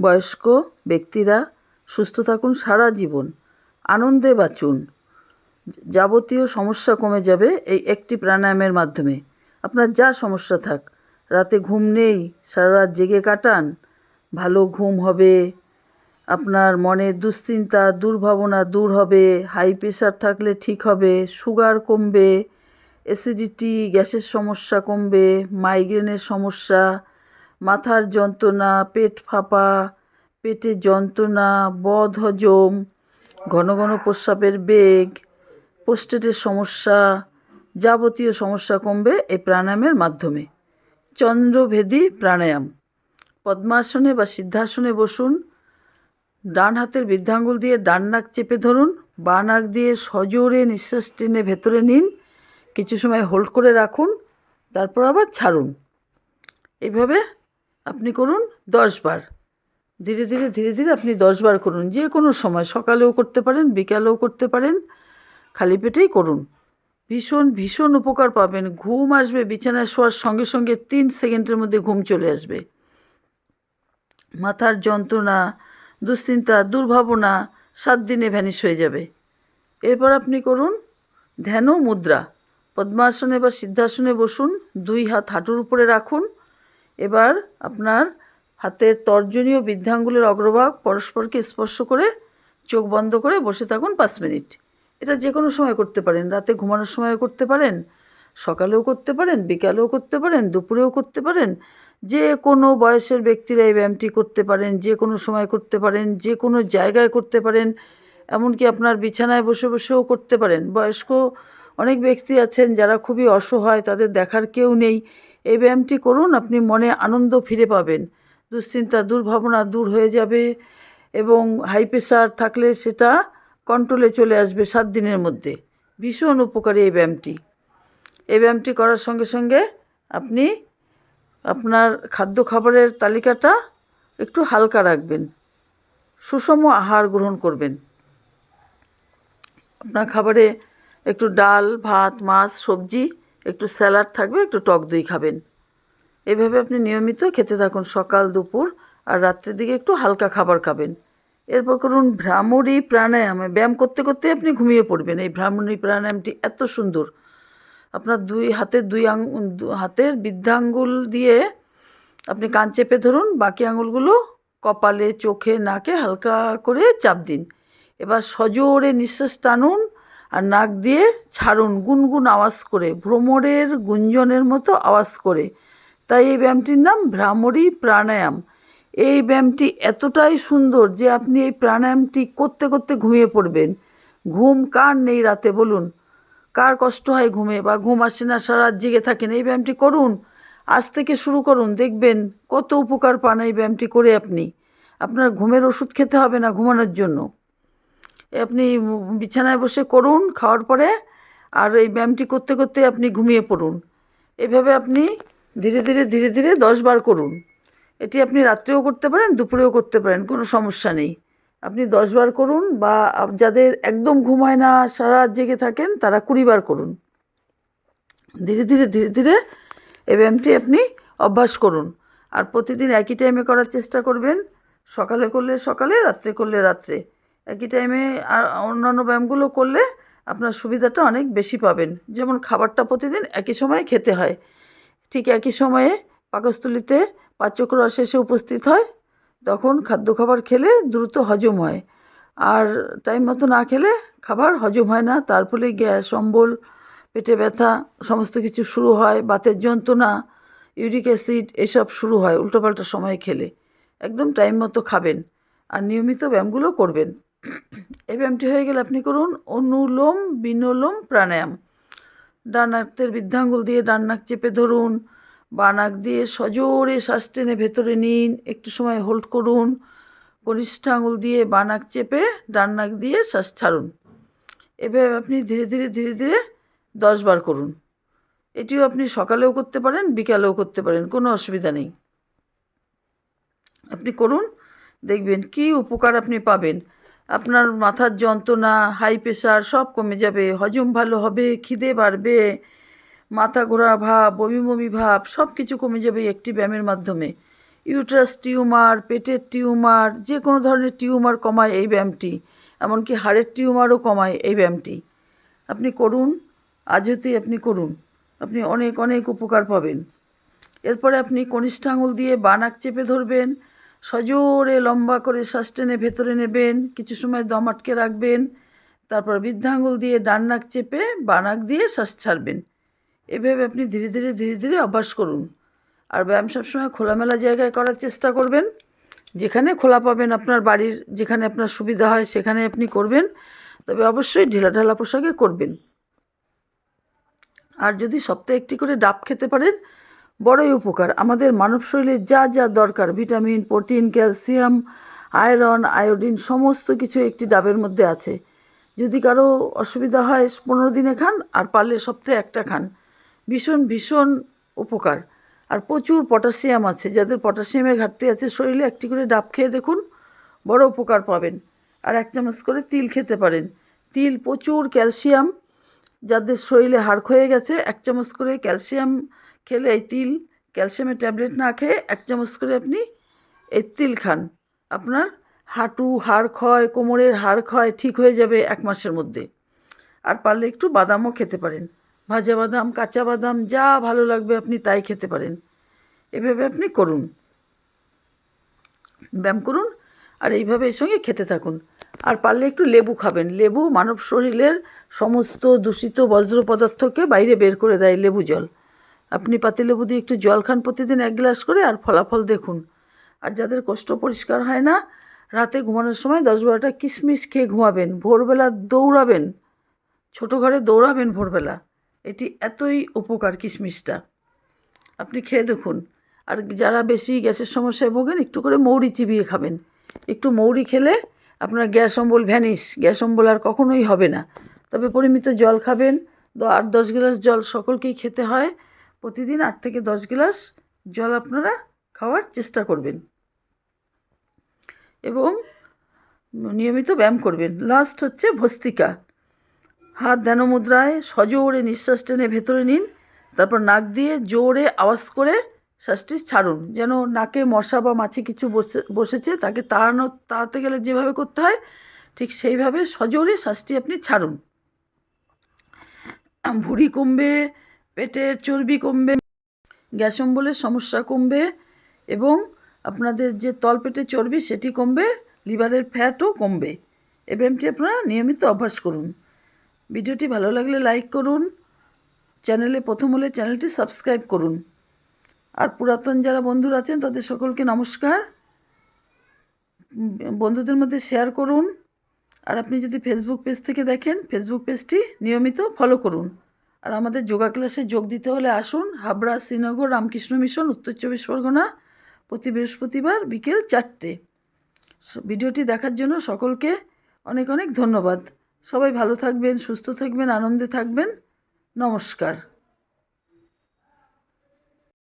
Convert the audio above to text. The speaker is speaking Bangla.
বয়স্ক ব্যক্তিরা সুস্থ থাকুন সারা জীবন। আনন্দে বাঁচুন। যাবতীয় সমস্যা কমে যাবে এই একটি প্রাণায়ামের মাধ্যমে। আপনার যা সমস্যা থাক, রাতে ঘুম নেই, সারা রাত জেগে কাটান, ভালো ঘুম হবে, আপনার মনে দুশ্চিন্তা, দুর্ভাবনা দূর হবে, হাই প্রেশার থাকলে ঠিক হবে, সুগার কমবে, অ্যাসিডিটি, গ্যাসের সমস্যা কমবে, মাইগ্রেনের সমস্যা মাথার যন্ত্রণা, পেট ফাঁপা, পেটে যন্ত্রণা, বদ হজম, ঘন ঘন প্রস্রাবের বেগ, প্রোস্টেটের সমস্যা, যাবতীয় সমস্যা কমবে এই প্রাণায়ামের মাধ্যমে। চন্দ্রভেদী প্রাণায়াম। পদ্মাসনে বা সিদ্ধাসনে বসুন, ডান হাতের বৃদ্ধাঙ্গুল দিয়ে ডান নাক চেপে ধরুন, বা নাক দিয়ে সজোরে নিঃশ্বাস টেনে ভেতরে নিন, কিছু সময় হোল্ড করে রাখুন, তারপর আবার ছাড়ুন। এইভাবে আপনি করুন দশ বার। ধীরে ধীরে ধীরে ধীরে আপনি দশ বার করুন। যে কোনো সময়, সকালেও করতে পারেন, বিকালেও করতে পারেন, খালি পেটেই করুন। ভীষণ ভীষণ উপকার পাবেন। ঘুম আসবে, বিছানায় শোয়ার সঙ্গে সঙ্গে তিন সেকেন্ডের মধ্যে ঘুম চলে আসবে। মাথার যন্ত্রণা, দুশ্চিন্তা, দুর্ভাবনা সাত দিনে ভ্যানিশ হয়ে যাবে। এরপর আপনি করুন ধ্যান মুদ্রা। পদ্মাসনে বা সিদ্ধাসনে বসুন, দুই হাত হাঁটুর উপরে রাখুন। এবার আপনার হাতের তর্জনীয় বৃদ্ধাঙ্গুলের অগ্রভাগ পরস্পরকে স্পর্শ করে চোখ বন্ধ করে বসে থাকুন পাঁচ মিনিট। এটা যে কোনো সময় করতে পারেন। রাতে ঘুমানোর সময় করতে পারেন, সকালেও করতে পারেন, বিকালেও করতে পারেন, দুপুরেও করতে পারেন। যে কোনো বয়সের ব্যক্তিরা এই ব্যায়ামটি করতে পারেন, যে কোনো সময় করতে পারেন, যে কোনো জায়গায় করতে পারেন, এমনকি আপনার বিছানায় বসে বসেও করতে পারেন। বয়স্ক অনেক ব্যক্তি আছেন যারা খুবই অসহায়, তাদের দেখার কেউ নেই। এই ব্যায়ামটি করুন, আপনি মনে আনন্দ ফিরে পাবেন। দুশ্চিন্তা, দুর্ভাবনা দূর হয়ে যাবে এবং হাই প্রেশার থাকলে সেটা কন্ট্রোলে চলে আসবে সাত দিনের মধ্যে। ভীষণ উপকারী এই ব্যায়ামটি। এই ব্যায়ামটি করার সঙ্গে সঙ্গে আপনি আপনার খাদ্য খাবারের তালিকাটা একটু হালকা রাখবেন। সুষম আহার গ্রহণ করবেন। আপনার খাবারে একটু ডাল, ভাত, মাছ, সবজি একটু স্যালাড থাকবে, একটু টক দই খাবেন। এভাবে আপনি নিয়মিত খেতে থাকুন সকাল, দুপুর আর রাত্রের দিকে একটু হালকা খাবার খাবেন। এরপর করুন ভ্রামরী প্রাণায়ামে। ব্যায়াম করতে করতে আপনি ঘুমিয়ে পড়বেন। এই ভ্রামরী প্রাণায়ামটি এত সুন্দর। আপনার দুই হাতের দুই আঙ, দু- হাতের বৃদ্ধাঙ্গুল দিয়ে আপনি কান চেপে ধরুন, বাকি আঙুলগুলো কপালে, চোখে, নাকে হালকা করে চাপ দিন। এবার সজোরে নিঃশ্বাস টানুন। আর নাক দিয়ে ছাড়ুন, গুনগুন আওয়াজ করে, ভ্রমরের গুঞ্জনের মতো আওয়াজ করে। তাই এই ব্যায়ামটির নাম ভ্রামরী প্রাণায়াম। এই ব্যায়ামটি এতটাই সুন্দর যে আপনি এই প্রাণায়ামটি করতে করতে ঘুমিয়ে পড়বেন। ঘুম কার নেই রাতে বলুন? কার কষ্ট হয় ঘুমে বা ঘুম আসে না, সারা জেগে থাকেন? এই ব্যায়ামটি করুন। আজ থেকে শুরু করুন। দেখবেন কত উপকার পান এই ব্যায়ামটি করে আপনি। আপনার ঘুমের ওষুধ খেতে হবে না ঘুমানোর জন্য। আপনি বিছানায় বসে করুন খাওয়ার পরে, আর এই ব্যায়ামটি করতে করতে আপনি ঘুমিয়ে পড়ুন। এভাবে আপনি ধীরে ধীরে ধীরে ধীরে দশ বার করুন। এটি আপনি রাত্রেও করতে পারেন, দুপুরেও করতে পারেন, কোনো সমস্যা নেই। আপনি দশ বার করুন বা যাদের একদম ঘুম হয় না, সারা জেগে থাকেন, তারা কুড়ি বার করুন। ধীরে ধীরে ধীরে ধীরে এই ব্যায়ামটি আপনি অভ্যাস করুন। আর প্রতিদিন একই টাইমে করার চেষ্টা করবেন। সকালে করলে সকালে, রাত্রে করলে রাত্রে। একই টাইমে আর অন্যান্য ব্যায়ামগুলো করলে আপনার সুবিধাটা অনেক বেশি পাবেন। যেমন খাবারটা প্রতিদিন একই সময়ে খেতে হয়। ঠিক একই সময়ে পাকস্থলিতে পাচক্রস শেষে উপস্থিত হয়। তখন খাদ্য খাবার খেলে দ্রুত হজম হয়। আর টাইম মতো না খেলে খাবার হজম হয় না। তার ফলে গ্যাস, অম্বল, পেটে ব্যথা সমস্ত কিছু শুরু হয়। বাতের যন্ত্রণা, ইউরিক অ্যাসিড এসব শুরু হয় উল্টোপাল্টা সময়ে খেলে। একদম টাইম মতো খাবেন। আর নিয়মিত ব্যায়ামগুলো করবেন। এই ব্যায়ামটি হয়ে গেলে আপনি করুন অনুলোম বিনোলোম প্রাণায়াম। ডান হাতের বৃদ্ধাঙ্গুল দিয়ে ডান নাক চেপে ধরুন, বাঁ নাক দিয়ে সজোরে শ্বাস টেনে ভেতরে নিন, একটু সময় হোল্ড করুন কনিষ্ঠ আঙুল দিয়ে বাঁ নাক চেপে ডান নাক দিয়ে শ্বাস ছাড়ুন। এভাবে আপনি ধীরে ধীরে ধীরে ধীরে দশ বার করুন। এটিও আপনি সকালেও করতে পারেন, বিকালেও করতে পারেন, কোনো অসুবিধা নেই। আপনি করুন, দেখবেন কি উপকার আপনি পাবেন। আপনার মাথার যন্ত্রণা হাই প্রেশার সব কমে যাবে, হজম ভালো হবে, খিদে বাড়বে, মাথা ঘোরা ভাব বমি বমি ভাব সব কিছু কমে যাবে একটি ব্যায়ামের মাধ্যমে। ইউট্রাস টিউমার পেটের টিউমার যে কোনো ধরনের টিউমার কমায় এই ব্যায়ামটি, এমনকি হাড়ের টিউমারও কমায় এই ব্যায়ামটি। আপনি করুন আজতেই আপনি করুন, আপনি অনেক অনেক উপকার পাবেন। এরপরে আপনি কনিষ্ঠ আঙুল দিয়ে বানাক চেপে ধরবেন সজোরে লম্বা করে শ্বাস টেনে ভেতরে নেবেন, কিছু সময় দম আটকে রাখবেন, তারপর বৃদ্ধাঙ্গুল দিয়ে ডান নাক চেপে বানাক দিয়ে শ্বাস ছাড়বেন। এভাবে আপনি ধীরে ধীরে ধীরে ধীরে অভ্যাস করুন। আর ব্যায়াম সবসময় খোলামেলা জায়গায় করার চেষ্টা করবেন, যেখানে খোলা পাবেন আপনার বাড়ির, যেখানে আপনার সুবিধা হয় সেখানে আপনি করবেন। তবে অবশ্যই ঢিলাঢালা পোশাকে করবেন। আর যদি সপ্তাহে একটি করে ডাব খেতে পারেন বড়ই উপকার। আমাদের মানব শরীরে যা যা দরকার, vitamin, protein, calcium, iron, iodine, সমস্ত কিছু একটি ডাবের মধ্যে আছে। যদি কারও অসুবিধা হয়, পনেরো দিনে খান, আর পারলে সপ্তাহে একটা খান। ভীষণ ভীষণ উপকার। আর প্রচুর পটাশিয়াম আছে, যাদের পটাশিয়ামের ঘাটতি আছে, শরীরে একটি করে ডাব খেয়ে দেখুন, বড় উপকার পাবেন। আর এক চামচ করে তিল খেতে পারেন। তিল, প্রচুর ক্যালসিয়াম, যাদের শরীরে হাড় ক্ষয়ে গেছে, এক চামচ করে ক্যালসিয়াম খেলে এই তিল, ক্যালসিয়ামের ট্যাবলেট না খেয়ে এক চামচ করে আপনি এই তিল খান। আপনার হাঁটু, হাড় ক্ষয়, কোমরের হাড় ক্ষয় ঠিক হয়ে যাবে এক মাসের মধ্যে। আর পারলে একটু বাদামও খেতে পারেন। ভাজা বাদাম, কাঁচা বাদাম, যা ভালো লাগবে আপনি তাই খেতে পারেন। এভাবে আপনি করুন। ব্যায়াম করুন আর এইভাবে এর সঙ্গে খেতে থাকুন। আর পারলে একটু লেবু খাবেন। লেবু মানব শরীরের সমস্ত দূষিত বজ্র পদার্থকে বাইরে বের করে দেয় লেবু জল। আপনি পাতিলেবু দিয়ে একটু জল খান প্রতিদিন এক গ্লাস করে আর ফলাফল দেখুন। আর যাদের কষ্ট পরিষ্কার হয় না, রাতে ঘুমানোর সময় দশ বারোটা কিশমিশ খেয়ে ঘুমাবেন, ভোরবেলা দৌড়াবেন, ছোটো ঘরে দৌড়াবেন ভোরবেলা। এটি এতই উপকার কিশমিশটা। আপনি খেয়ে দেখুন। আর যারা বেশি গ্যাসের সমস্যায় ভোগেন, একটু করে মৌরি চিবিয়ে খাবেন। একটু মৌরি খেলে আপনার গ্যাস অম্বল ভ্যানিস গ্যাস অম্বল আর কখনোই হবে না। তবে পরিমিত জল খাবেন। আট দশ গ্লাস জল সকলকেই খেতে হয়। প্রতিদিন আট থেকে দশ গ্লাস জল আপনারা খাওয়ার চেষ্টা করবেন। এবং নিয়মিত ব্যায়াম করবেন। লাস্ট হচ্ছে ভস্তিকা। হাত ধ্যান মুদ্রায় সজোরে নিঃশ্বাস টেনে ভেতরে নিন। তারপর নাক দিয়ে জোরে আওয়াজ করে শ্বাসটি ছাড়ুন। যেন নাকে মশা বা মাছি কিছু বসে, বসেছে, তাকে তাড়ানো, তাড়াতে গেলে যেভাবে করতে হয়, ঠিক সেইভাবে সজোরে শ্বাসটি আপনি ছাড়ুন। ভুঁড়ি কমবে পেটের চর্বি কমবে, গ্যাস অম্বলের সমস্যা কমবে এবং আপনাদের যে তলপেটের চর্বি সেটি কমবে, লিভারের ফ্যাটও কমবে। এই ব্যায়ামটি আপনারা নিয়মিত অভ্যাস করুন। ভিডিওটি ভালো লাগলে লাইক করুন, চ্যানেলে প্রথম হলে চ্যানেলটি সাবস্ক্রাইব করুন। আর পুরাতন যারা বন্ধুরা আছেন, তাদের সকলকে নমস্কার। বন্ধুদের মধ্যে শেয়ার করুন। আর আপনি যদি ফেসবুক পেজ থেকে দেখেন ফেসবুক পেজটি নিয়মিত ফলো করুন। আর আমাদের যোগা ক্লাসে যোগ দিতে হলে আসুন হাবড়া শ্রীনগর রামকৃষ্ণ মিশন, উত্তর চব্বিশ পরগনা, প্রতি বৃহস্পতিবার বিকেল চারটে। ভিডিওটি দেখার জন্য সকলকে অনেক অনেক ধন্যবাদ। সবাই ভালো থাকবেন, সুস্থ থাকবেন, আনন্দে থাকবেন। নমস্কার।